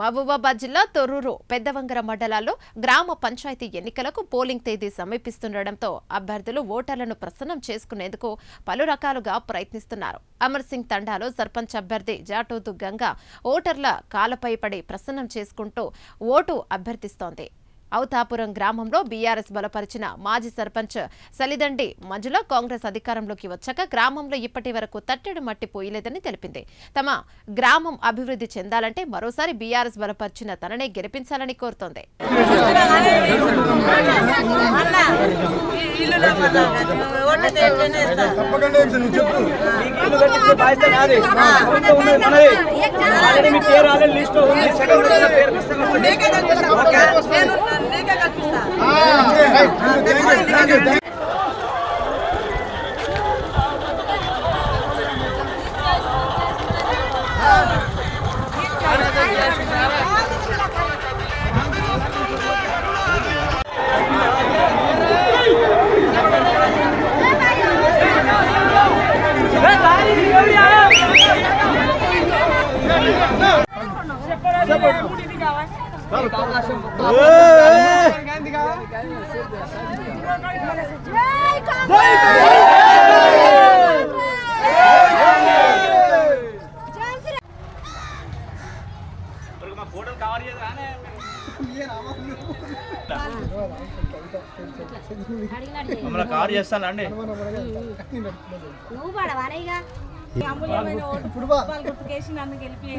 మహబూబాబాద్ జిల్లా తొర్రూరు పెద్దవంగర మండలాల్లో గ్రామ పంచాయతీ ఎన్నికలకు పోలింగ్ తేదీ సమీపిస్తుండటంతో అభ్యర్థులు ఓటర్లను ప్రసన్నం చేసుకునేందుకు పలు రకాలుగా ప్రయత్నిస్తున్నారు. అమర్ సింగ్ తండాలో సర్పంచ్ అభ్యర్థి జాటోతు దుగ్గంగా ఓటర్ల కాలపై పడి ప్రసన్నం చేసుకుంటూ ఓటు అభ్యర్థిస్తోంది. అవుతాపురం గ్రామంలో బీఆర్ఎస్ బలపరిచిన మాజీ సర్పంచ్ సలిదండి మంజుల కాంగ్రెస్ అధికారంలోకి వచ్చాక గ్రామంలో ఇప్పటి వరకు తట్టెడు మట్టి పోయలేదని తెలిపింది తమ గ్రామం అభివృద్ధి చెందాలంటే మరోసారి బీఆర్ఎస్ బలపరిచిన తననే గెలిపించాలని కోరుతోంది మీ పేరు ఆల్రెడీ లిస్ట్లో ఉంది. No. మమ్మల్ని కారు చేస్తానండి నువ్వు పడవానేగా అమూల్యమైన ఓటు ఫుట్బాల్ గుర్తుకేసి నన్ను గెలిపియే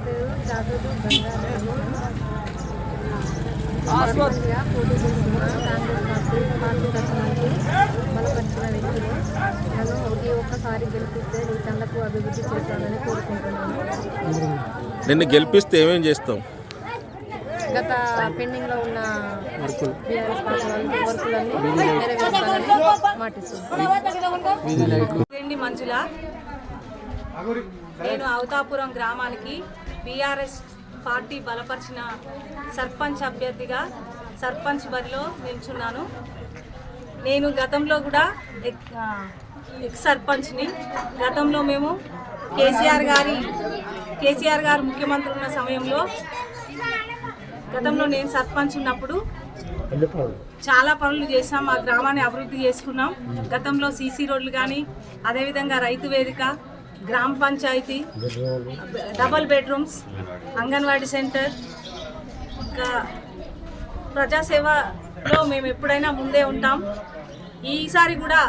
పేరు జాగృతి గంగారావు మంత్రిగా పోటీ చేస్తున్న కాంగ్రెస్ పార్టీ పార్టీ తరఫున బలపరిచిన వ్యక్తులు నన్ను ఒకే ఒక్కసారి గెలిపిస్తే అభివృద్ధి చేస్తానని కోరుకుంటున్నాను నిన్ను గెలిపిస్తే ఏమేం చేస్తావు? గత పెండింగ్లో ఉన్న బీఆర్ఎస్ పార్టీ వాళ్ళ వర్కులన్నీ నెరవేరుస్తానని మాటిస్తున్నాను రెండి మంజుల. నేను అవతాపురం గ్రామానికి బీఆర్ఎస్ పార్టీ బలపరిచిన సర్పంచ్ అభ్యర్థిగా సర్పంచ్ బరిలో నిల్చున్నాను. నేను గతంలో కూడా ఎక్స్ సర్పంచ్ని. గతంలో మేము కేసీఆర్ గారి కేసీఆర్ గారు ముఖ్యమంత్రి ఉన్న సమయంలో గతంలో నేను సర్పంచ్ ఉన్నప్పుడు చాలా పనులు చేసాం మా గ్రామాన్ని అభివృద్ధి చేసుకున్నాం. గతంలో సీసీ రోడ్లు కానీ అదేవిధంగా రైతు వేదిక గ్రామ panchayat double bedrooms anganwadi center ఇంకా ప్రజాసేవలో మేము ఎప్పుడైనా ముందే ఉంటాం. ఈసారి కూడా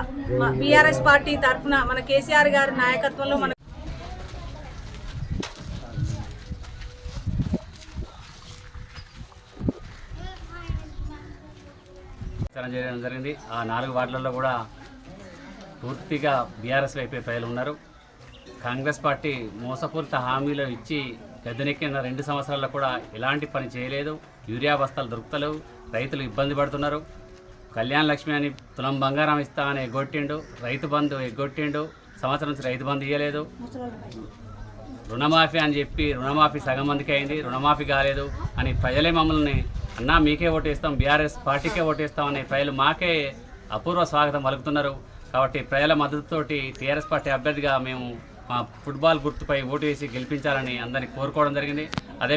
బీఆర్ఎస్ పార్టీ తరఫున మన కేసీఆర్ గారి నాయకత్వంలో మన చేయడం జరిగింది. ఆ నాలుగు వార్డులలో కూడా పూర్తిగా బీఆర్ఎస్ వైపే ప్రజలు ఉన్నారు. కాంగ్రెస్ పార్టీ మోసపూరిత హామీలు ఇచ్చి గద్దెనెక్కిన రెండు సంవత్సరాల్లో కూడా ఎలాంటి పని చేయలేదు. యూరియా బస్తాలు దొరుకుతలేవు. రైతులు ఇబ్బంది పడుతున్నారు. కళ్యాణ్ లక్ష్మి అని తులం బంగారం ఇస్తా అని ఎగ్గొట్టిండు. రైతు బంధు ఎగ్గొట్టిండు. సంవత్సరం నుంచి రైతు బంధు ఇవ్వలేదు రుణమాఫీ అని చెప్పి రుణమాఫీ సగం మందికి అయింది. రుణమాఫీ కాలేదు అని ప్రజలే మమ్మల్ని అన్నా మీకే ఓటేస్తాం. బీఆర్ఎస్ పార్టీకే ఓటేస్తాం అని ప్రజలు మాకే అపూర్వ స్వాగతం పలుకుతున్నారు. కాబట్టి ప్రజల మద్దతుతోటి టీఆర్ఎస్ పార్టీ అభ్యర్థిగా మేము మా ఫుట్బాల్ గుర్తుపై ఓటు వేసి గెలిపించాలని అందరినీ కోరుకోవడం జరిగింది. అదే